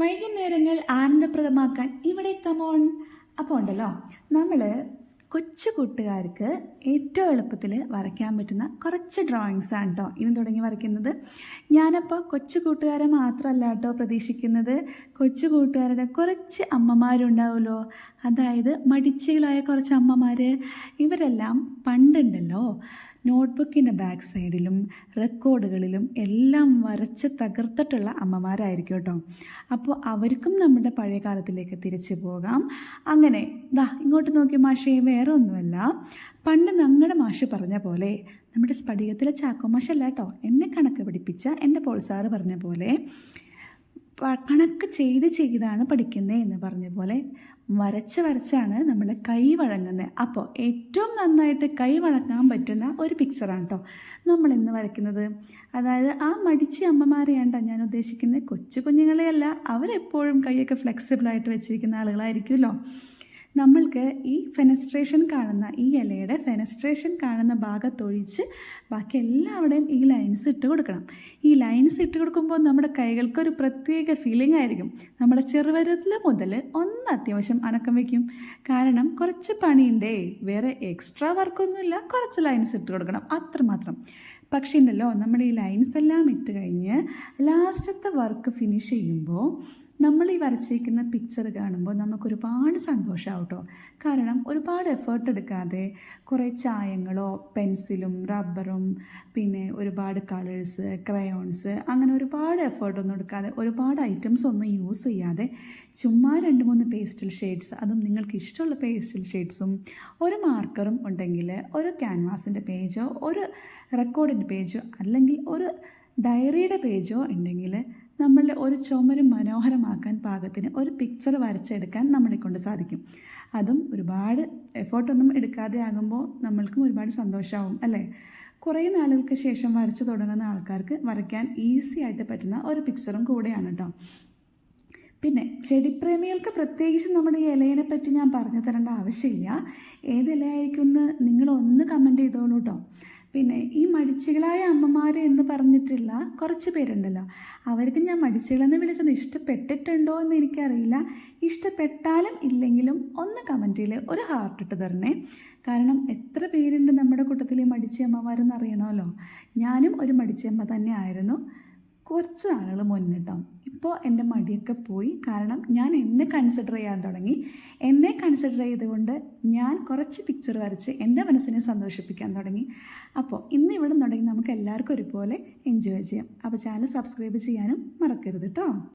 വൈകുന്നേരങ്ങൾ ആനന്ദപ്രദമാക്കാൻ ഇവിടെ കമോൺ അപ്പോൾ ഉണ്ടല്ലോ നമ്മൾ കൊച്ചു കൂട്ടുകാർക്ക് ഏറ്റവും എളുപ്പത്തിൽ വരയ്ക്കാൻ പറ്റുന്ന കുറച്ച് ഡ്രോയിങ്സ് ആണ് കേട്ടോ ഇനി തുടങ്ങി വരയ്ക്കുന്നത്. ഞാനപ്പോൾ കൊച്ചു കൂട്ടുകാരെ മാത്രമല്ല കേട്ടോ പ്രതീക്ഷിക്കുന്നത്. കൊച്ചു കൂട്ടുകാരുടെ കുറച്ച് അമ്മമാരുണ്ടാവുമല്ലോ. അതായത് മടിച്ചികളായ കുറച്ച് അമ്മമാർ ഇവരെല്ലാം പണ്ടുണ്ടല്ലോ. നോട്ട്ബുക്കിന്റെ ബാക്ക് സൈഡിലും റെക്കോർഡുകളിലും എല്ലാം വരച്ച് തകർത്തിട്ടുള്ള അമ്മമാരായിരിക്കും കേട്ടോ. അപ്പോൾ അവർക്കും നമ്മുടെ പഴയ കാലത്തിലേക്ക് തിരിച്ചു പോകാം. അങ്ങനെ ദാ ഇങ്ങോട്ട് നോക്കി മാഷേ വേറെ ഒന്നുമല്ല പണ്ട് ഞങ്ങളുടെ മാഷ് പറഞ്ഞ പോലെ നമ്മുടെ സ്ഫടികത്തിലെ ചാക്കോ മാഷല്ല കേട്ടോ എന്നെ കണക്ക് പിടിപ്പിച്ച എന്റെ പോൾസാറ് പറഞ്ഞ പോലെ കണക്ക് ചെയ്ത് ചെയ്താണ് പഠിക്കുന്നത് എന്ന് പറഞ്ഞ പോലെ വരച്ച് വരച്ചാണ് നമ്മൾ കൈ വഴങ്ങുന്നത് അപ്പോൾ ഏറ്റവും നന്നായിട്ട് കൈ വഴങ്ങാൻ പറ്റുന്ന ഒരു പിക്ചറാണ് കേട്ടോ നമ്മൾ ഇന്ന് വരയ്ക്കുന്നത്. അതായത് ആ മടിച്ച അമ്മമാരെയാണ്ട ഞാൻ ഉദ്ദേശിക്കുന്നത് കൊച്ചു കുഞ്ഞുങ്ങളെയല്ല. അവരെപ്പോഴും കൈയൊക്കെ ഫ്ലെക്സിബിളായിട്ട് വെച്ചിരിക്കുന്ന ആളുകളായിരിക്കുമല്ലോ. നമ്മൾക്ക് ഈ ഫെനസ്ട്രേഷൻ കാണുന്ന ഈ ഇലയുടെ ഫെനസ്ട്രേഷൻ കാണുന്ന ഭാഗത്തൊഴിച്ച് ബാക്കി എല്ലാവിടെയും ഈ ലൈൻസ് ഇട്ട് കൊടുക്കണം. ഈ ലൈൻസ് ഇട്ട് കൊടുക്കുമ്പോൾ നമ്മുടെ കൈകൾക്കൊരു പ്രത്യേക ഫീലിംഗ് ആയിരിക്കും. നമ്മുടെ ചെറുവരത്തിൽ മുതൽ ഒന്ന് അത്യാവശ്യം അനക്കം വയ്ക്കും കാരണം കുറച്ച് പണിയുണ്ടേ വേറെ എക്സ്ട്രാ വർക്കൊന്നുമില്ല കുറച്ച് ലൈൻസ് ഇട്ട് കൊടുക്കണം അത്രമാത്രം പക്ഷേ ഉണ്ടല്ലോ നമ്മുടെ ഈ ലൈൻസ് എല്ലാം ഇട്ട് കഴിഞ്ഞ് ലാസ്റ്റത്തെ വർക്ക് ഫിനിഷ് ചെയ്യുമ്പോൾ നമ്മൾ ഈ വരച്ചിരിക്കുന്ന പിക്ചർ കാണുമ്പോൾ നമുക്ക് ഒരുപാട് സന്തോഷമാവും കേട്ടോ കാരണം ഒരുപാട് എഫേർട്ട് എടുക്കാതെ കുറേ ചായങ്ങളോ പെൻസിലും റബ്ബറും പിന്നെ ഒരുപാട് കളേഴ്സ് ക്രയോൺസ് അങ്ങനെ ഒരുപാട് എഫേർട്ടൊന്നും എടുക്കാതെ ഒരുപാട് ഐറ്റംസ് ഒന്നും യൂസ് ചെയ്യാതെ ചുമ്മാ രണ്ട് മൂന്ന് പേസ്റ്റൽ ഷെയ്ഡ്സ് അതും നിങ്ങൾക്ക് ഇഷ്ടമുള്ള പേസ്റ്റൽ ഷെയ്ഡ്സും ഒരു മാർക്കറും ഉണ്ടെങ്കിൽ ഒരു ക്യാൻവാസിന്റെ പേജോ ഒരു റെക്കോർഡിന്റെ പേജോ അല്ലെങ്കിൽ ഒരു ഡയറിയുടെ പേജോ ഉണ്ടെങ്കിൽ നമ്മളുടെ ഒരു ചുമര് മനോഹരമാക്കാൻ പാകത്തിന് ഒരു പിക്ചർ വരച്ചെടുക്കാൻ നമ്മളെ കൊണ്ട് സാധിക്കും. അതും ഒരുപാട് എഫേർട്ടൊന്നും എടുക്കാതെ ആകുമ്പോൾ നമ്മൾക്കും ഒരുപാട് സന്തോഷമാവും അല്ലേ? കുറേ നാളുകൾക്ക് ശേഷം വരച്ചു തുടങ്ങുന്ന ആൾക്കാർക്ക് വരയ്ക്കാൻ ഈസി ആയിട്ട് പറ്റുന്ന ഒരു പിക്ചറും കൂടെയാണ് കേട്ടോ പിന്നെ ചെടിപ്രേമികൾക്ക് പ്രത്യേകിച്ച് നമ്മുടെ ഈ ഇലയെ പറ്റി ഞാൻ പറഞ്ഞു തരേണ്ട ആവശ്യമില്ല. ഏത് ഇലയായിരിക്കും എന്ന് നിങ്ങളൊന്ന് കമന്റ് ചെയ്തോളൂ കേട്ടോ പിന്നെ ഈ മടിച്ചുകളായ അമ്മമാർ എന്ന് പറഞ്ഞിട്ടുള്ള കുറച്ച് പേരുണ്ടല്ലോ. അവർക്ക് ഞാൻ മടിച്ചികളെന്ന് വിളിച്ചത് ഇഷ്ടപ്പെട്ടിട്ടുണ്ടോ എന്ന് എനിക്കറിയില്ല. ഇഷ്ടപ്പെട്ടാലും ഇല്ലെങ്കിലും ഒന്ന് കമന്റിൽ ഒരു ഹാർട്ട് ഇട്ട് തരണേ. കാരണം എത്ര പേരുണ്ട് നമ്മുടെ കൂട്ടത്തിൽ ഈ മടിച്ചമ്മമാരെന്ന് അറിയണമല്ലോ. ഞാനും ഒരു മടിച്ചമ്മ തന്നെ ആയിരുന്നു കുറച്ച് നാളുകൾ മുന്നിട്ടോ ഇപ്പോൾ എന്റെ മടിയൊക്കെ പോയി. കാരണം ഞാൻ എന്നെ കൺസിഡർ ചെയ്യാൻ തുടങ്ങി. എന്നെ കൺസിഡർ ചെയ്തുകൊണ്ട് ഞാൻ കുറച്ച് പിക്ചർ വരച്ച് എന്റെ മനസ്സിനെ സന്തോഷിപ്പിക്കാൻ തുടങ്ങി. അപ്പോൾ ഇന്ന് ഇവിടെ തുടങ്ങി നമുക്ക് എല്ലാവർക്കും ഒരുപോലെ എൻജോയ് ചെയ്യാം. അപ്പോൾ ചാനൽ സബ്സ്ക്രൈബ് ചെയ്യാനും മറക്കരുത് കേട്ടോ